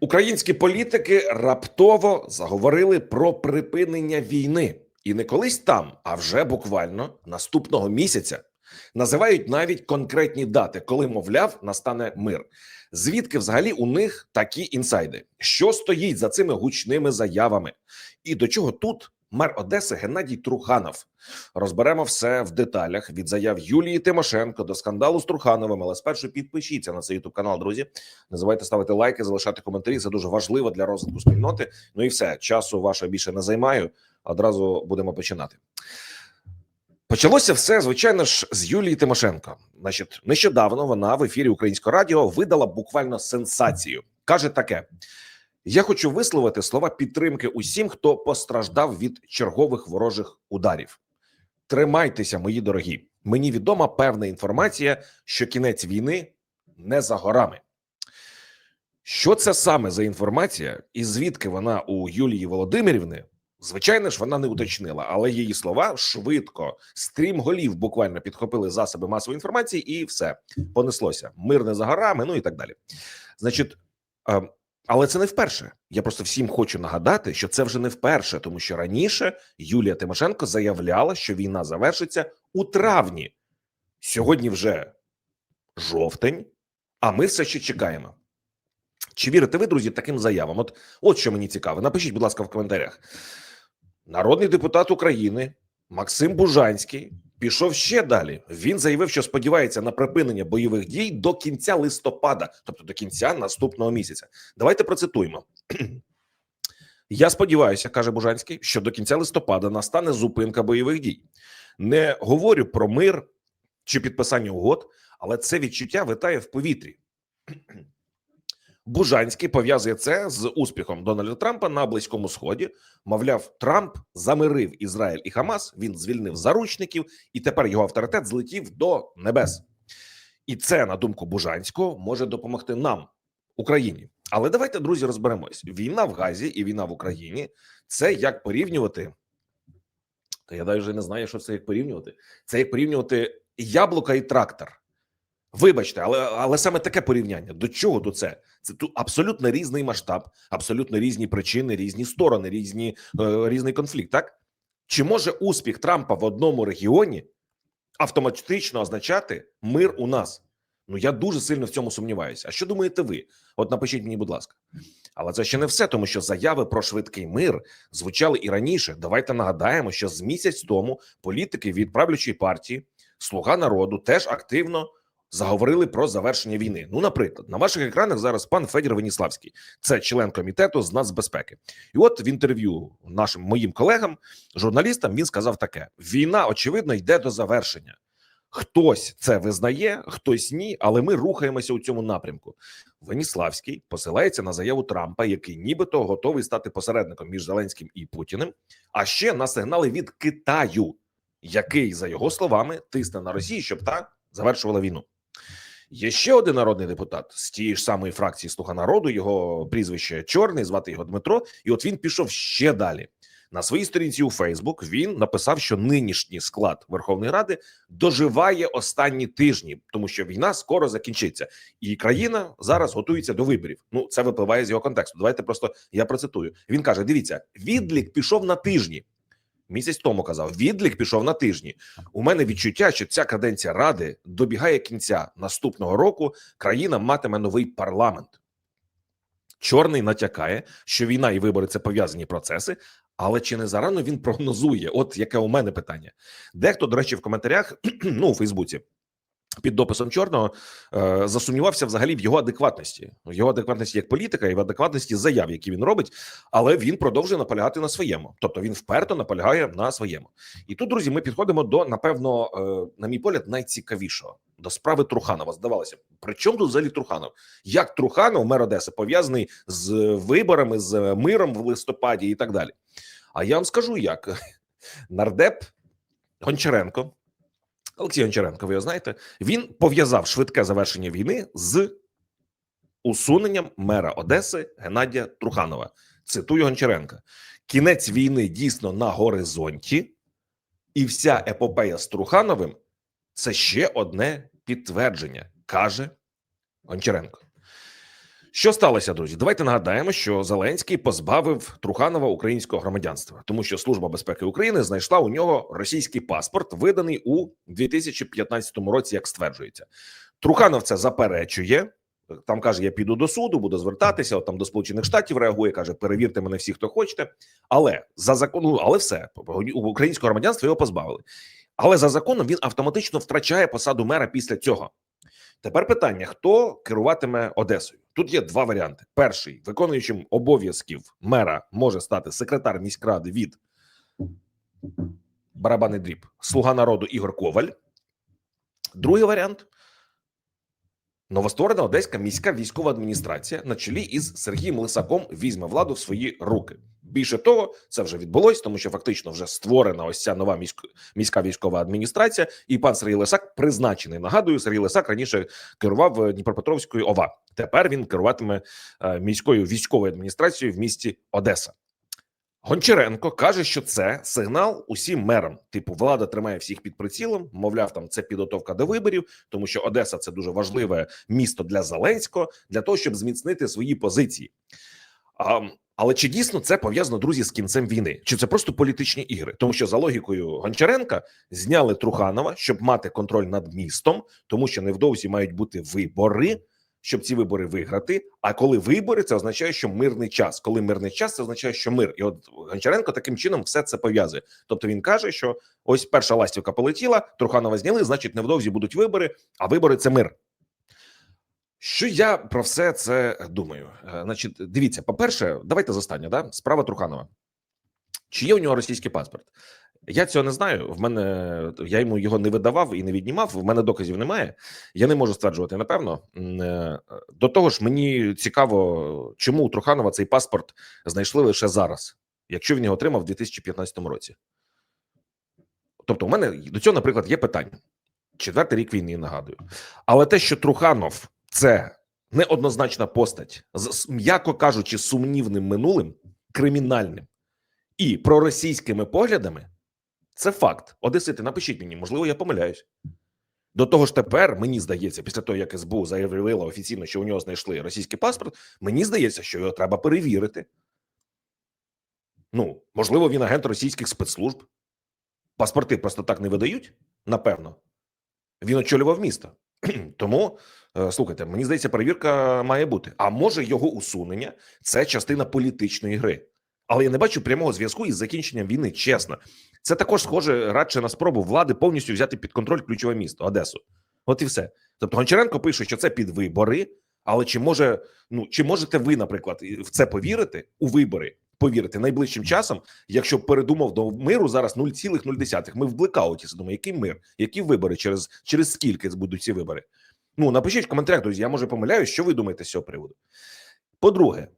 Українські політики раптово заговорили про припинення війни, і не колись там, а вже буквально наступного місяця. Називають навіть конкретні дати, коли, мовляв, настане мир. Звідки взагалі у них такі інсайди? Що стоїть за цими гучними заявами? І до чого тут мер Одеси Геннадій Труханов? Розберемо все в деталях від заяв Юлії Тимошенко до скандалу з Трухановим. Але спершу підпишіться на цей ютуб канал, друзі. Не забувайте ставити лайки, залишати коментарі. Це дуже важливо для розвитку спільноти. Ну і все часу вашого більше не займаю. Одразу будемо починати. Почалося все, звичайно ж, з Юлії Тимошенко. Значить, нещодавно вона в ефірі Українського радіо видала буквально сенсацію. каже таке: я хочу висловити слова підтримки усім, хто постраждав від чергових ворожих ударів. Тримайтеся, мої дорогі. Мені відома певна інформація, що кінець війни не за горами. Що це саме за інформація, і звідки вона у Юлії Володимирівни? Звичайно ж, вона не уточнила, але її слова швидко стрім голів буквально підхопили засоби масової інформації, і все понеслося. Мир не за горами, ну і так далі. Значить, е, але це не вперше. Я просто всім хочу нагадати, що це вже не вперше, тому що раніше Юлія Тимошенко заявляла, що війна завершиться у травні. Сьогодні вже жовтень, а ми все ще чекаємо. Чи вірите ви, друзі, таким заявам? От, от що мені цікаво. Напишіть, будь ласка, в коментарях. Народний депутат України Максим Бужанський пішов ще далі. Він заявив, що сподівається на припинення бойових дій до кінця листопада, тобто до кінця наступного місяця. Давайте процитуємо. Я сподіваюся, каже Бужанський, що до кінця листопада настане зупинка бойових дій. Не говорю про мир чи підписання угод, але це відчуття витає в повітрі. Бужанський пов'язує це з успіхом Дональда Трампа на близькому сході. Мовляв, Трамп замирив Ізраїль і Хамас. Він звільнив заручників, і тепер його авторитет злетів до небес. І це, на думку Бужанського, може допомогти нам, Україні. Але давайте, друзі, розберемось: війна в Газі і війна в Україні це як порівнювати. Та я навіть вже не знаю, що це як порівнювати. Це як порівнювати яблука і трактор. Вибачте, але але саме таке порівняння. До чого до це? Це тут абсолютно різний масштаб, абсолютно різні причини, різні сторони, різні е, різний конфлікт. Так чи може успіх Трампа в одному регіоні автоматично означати мир у нас? Ну я дуже сильно в цьому сумніваюся. А що думаєте ви? От напишіть мені, будь ласка. Але це ще не все, тому що заяви про швидкий мир звучали і раніше. Давайте нагадаємо, що з місяць тому політики від правлячої партії Слуга народу теж активно заговорили про завершення війни. Ну, наприклад, на ваших екранах зараз пан Федір Веніславський, це член комітету з нацбезпеки. І от в інтерв'ю нашим моїм колегам, журналістам, він сказав таке: війна, очевидно, йде до завершення. Хтось це визнає, хтось ні, але ми рухаємося у цьому напрямку. Веніславський посилається на заяву Трампа, який нібито готовий стати посередником між Зеленським і Путіним, а ще на сигнали від Китаю, який, за його словами, тисне на Росію, щоб та завершувала війну. Є ще один народний депутат з тієї ж самої фракції Слуга народу. Його прізвище Чорний, звати його Дмитро. І от він пішов ще далі. На своїй сторінці у Фейсбук він написав, що нинішній склад Верховної Ради доживає останні тижні, тому що війна скоро закінчиться, і країна зараз готується до виборів. Ну це випливає з його контексту. Давайте просто я процитую. Він каже: Дивіться, відлік пішов на тижні. Місяць тому казав, відлік пішов на тижні. У мене відчуття, що ця каденція ради добігає кінця наступного року. Країна матиме новий парламент. Чорний натякає, що війна і вибори це пов'язані процеси. Але чи не зарано він прогнозує? От яке у мене питання. Дехто, до речі, в коментарях ну у Фейсбуці під дописом чорного е, засумнівався взагалі в його адекватності, в його адекватності як політика і в адекватності заяв, які він робить, але він продовжує наполягати на своєму, тобто він вперто наполягає на своєму. І тут, друзі, ми підходимо до напевно, е, на мій погляд, найцікавішого до справи Труханова. Здавалося, при чому тут взагалі Труханов? Як Труханов, мер Одеси, пов'язаний з виборами, з миром в листопаді і так далі. А я вам скажу, як нардеп Гончаренко. Олексій Гончаренко, ви його знаєте, він пов'язав швидке завершення війни з усуненням мера Одеси Геннадія Труханова. Цитую Гончаренка: кінець війни дійсно на горизонті, і вся епопея з Трухановим це ще одне підтвердження, каже Гончаренко. Що сталося, друзі? Давайте нагадаємо, що Зеленський позбавив Труханова українського громадянства, тому що Служба безпеки України знайшла у нього російський паспорт, виданий у 2015 році, як стверджується. Труханов це заперечує. Там каже: Я піду до суду, буду звертатися. От там до Сполучених Штатів реагує, каже: перевірте мене всі, хто хочете. Але за законом, але все українського громадянства його позбавили. Але за законом він автоматично втрачає посаду мера після цього. Тепер питання: хто керуватиме Одесою? Тут є два варіанти: перший виконуючим обов'язків мера може стати секретар міськради від барабани дріб, слуга народу Ігор Коваль. Другий варіант новостворена одеська міська військова адміністрація на чолі із Сергієм Лисаком візьме владу в свої руки. Більше того, це вже відбулось, тому що фактично вже створена ось ця нова міська, військова адміністрація, і пан Сергій Лисак призначений. Нагадую, Сергій Лисак раніше керував е, Дніпропетровською ОВА. Тепер він керуватиме е, міською військовою адміністрацією в місті Одеса. Гончаренко каже, що це сигнал усім мерам. Типу, влада тримає всіх під прицілом. Мовляв, там це підготовка до виборів, тому що Одеса це дуже важливе місто для Зеленського для того, щоб зміцнити свої позиції. А, але чи дійсно це пов'язано друзі з кінцем війни? Чи це просто політичні ігри? Тому що за логікою Гончаренка зняли Труханова, щоб мати контроль над містом, тому що невдовзі мають бути вибори, щоб ці вибори виграти. А коли вибори, це означає, що мирний час. Коли мирний час, це означає, що мир. І от Гончаренко таким чином все це пов'язує. Тобто він каже, що ось перша ластівка полетіла, Труханова зняли, значить, невдовзі будуть вибори, а вибори це мир. Що я про все це думаю? Е, Значить, дивіться, по-перше, давайте з останнього, да? справа Труханова. Чи є у нього російський паспорт? Я цього не знаю. В мене я йому його не видавав і не віднімав. В мене доказів немає. Я не можу стверджувати, напевно. Е, До того ж, мені цікаво, чому у Труханова цей паспорт знайшли лише зараз, якщо він його отримав у 2015 році. Тобто, у мене до цього, наприклад, є питання. Четвертий рік війни, нагадую. Але те, що Труханов це неоднозначна постать з, з, м'яко кажучи, сумнівним минулим, кримінальним і проросійськими поглядами, це факт. Одесити, напишіть мені, можливо, я помиляюсь. До того ж, тепер мені здається, після того як СБУ заявила офіційно, що у нього знайшли російський паспорт, мені здається, що його треба перевірити. Ну, можливо, він агент російських спецслужб. Паспорти просто так не видають, напевно. Він очолював місто. Тому е, слухайте, мені здається, перевірка має бути. А може його усунення це частина політичної гри. Але я не бачу прямого зв'язку із закінченням війни. Чесно, це також схоже радше на спробу влади повністю взяти під контроль ключове місто Одесу. От і все. Тобто Гончаренко пише, що це під вибори. Але чи може ну чи можете ви, наприклад, в це повірити у вибори? Повірити найближчим часом, якщо передумав до миру зараз 0,0. Ми в блекауті сидимо. Який мир? Які вибори? Через через скільки будуть ці вибори? Ну напишіть в коментарях, друзі. Я може помиляюсь, що ви думаєте з цього приводу. По-друге,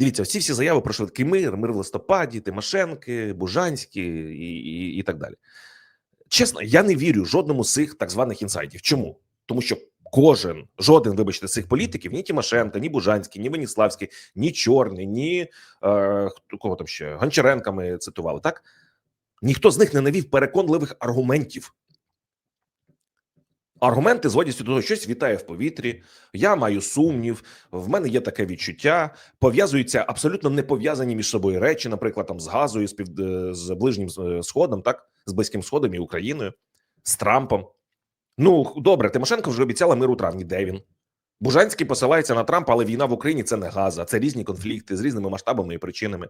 дивіться, всі всі заяви про швидкий мир, мир в листопаді, Тимошенки, Бужанські і, і, і так далі. Чесно, я не вірю жодному з цих так званих інсайдів. Чому? Тому що кожен, жоден, вибачте, з цих політиків, ні Тимошенко, ні Бужанський, ні Веніславський, ні Чорний, ні е, кого там ще Гончаренка ми цитували. Так ніхто з них не навів переконливих аргументів. Аргументи зводяться до того, щось вітає в повітрі. Я маю сумнів, в мене є таке відчуття. Пов'язуються абсолютно не пов'язані між собою речі, наприклад, там з газою, з, пів... з ближнім е, сходом, так з близьким сходом і Україною, з Трампом. Ну добре, Тимошенко вже обіцяла мир у травні. Де він? Бужанський посилається на Трампа, але війна в Україні це не газа, це різні конфлікти з різними масштабами і причинами.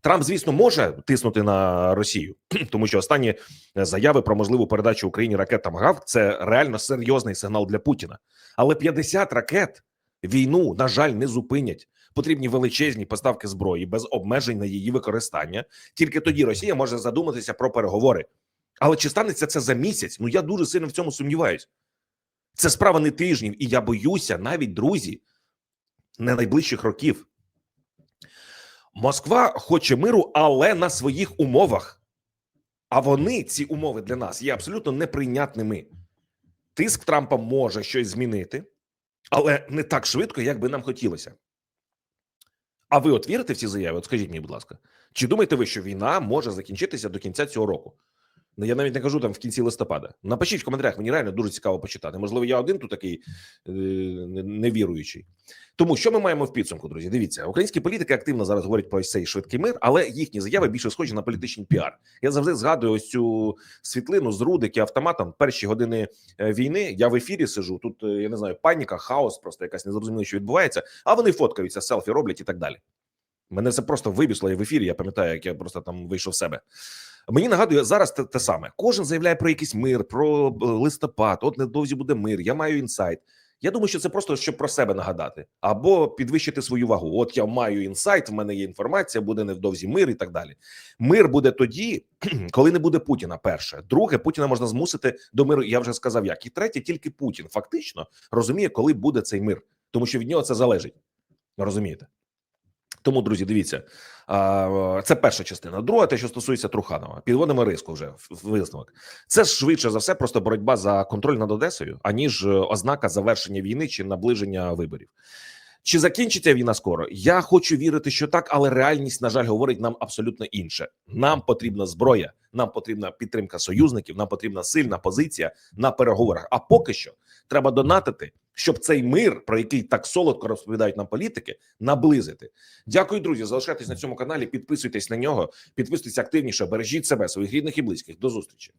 Трамп, звісно, може тиснути на Росію, тому що останні е, заяви про можливу передачу Україні ракет «Тамагав» – це реально серйозний сигнал для Путіна. Але 50 ракет війну, на жаль, не зупинять. Потрібні величезні поставки зброї без обмежень на її використання. Тільки тоді Росія може задуматися про переговори. Але чи станеться це за місяць? Ну я дуже сильно в цьому сумніваюсь. Це справа не тижнів, і я боюся, навіть друзі, не найближчих років. Москва хоче миру, але на своїх умовах. А вони, ці умови для нас, є абсолютно неприйнятними. Тиск Трампа може щось змінити, але не так швидко, як би нам хотілося. А ви от вірите в ці заяви? От скажіть мені, будь ласка, чи думаєте ви, що війна може закінчитися до кінця цього року? Ну, я навіть не кажу там в кінці листопада. Напишіть в коментарях, мені реально дуже цікаво почитати. Можливо, я один тут такий е, невіруючий. Тому що ми маємо в підсумку, друзі? Дивіться, українські політики активно зараз говорять про цей швидкий мир, але їхні заяви більше схожі на політичний піар. Я завжди згадую ось цю світлину з рудики автоматом. Перші години е, війни. Я в ефірі сижу. Тут е, я не знаю, паніка, хаос, просто якась незрозуміло, що відбувається. А вони фоткаються, селфі роблять і так далі. Мене це просто вибісло в ефірі. Я пам'ятаю, як я просто там вийшов в себе. Мені нагадує зараз те, те саме. Кожен заявляє про якийсь мир, про е, листопад. От недовзі буде мир. Я маю інсайт. Я думаю, що це просто щоб про себе нагадати або підвищити свою вагу. От я маю інсайт, в мене є інформація, буде невдовзі мир і так далі. Мир буде тоді, коли не буде Путіна. Перше, друге, Путіна можна змусити до миру. Я вже сказав, як і третє, тільки Путін фактично розуміє, коли буде цей мир, тому що від нього це залежить. Розумієте? Тому, друзі, дивіться, це перша частина. Друга, те, що стосується Труханова, підводимо риску вже висновок. Це ж швидше за все просто боротьба за контроль над Одесою, аніж е, ознака завершення війни чи наближення виборів. Чи закінчиться війна скоро? Я хочу вірити, що так, але реальність, на жаль, говорить нам абсолютно інше. Нам потрібна зброя, нам потрібна підтримка союзників, нам потрібна сильна позиція на переговорах. А поки що треба донатити, щоб цей мир, про який так солодко розповідають нам політики, наблизити. Дякую, друзі. Залишайтесь на цьому каналі, підписуйтесь на нього, підписуйтесь активніше, бережіть себе, своїх рідних і близьких. До зустрічі.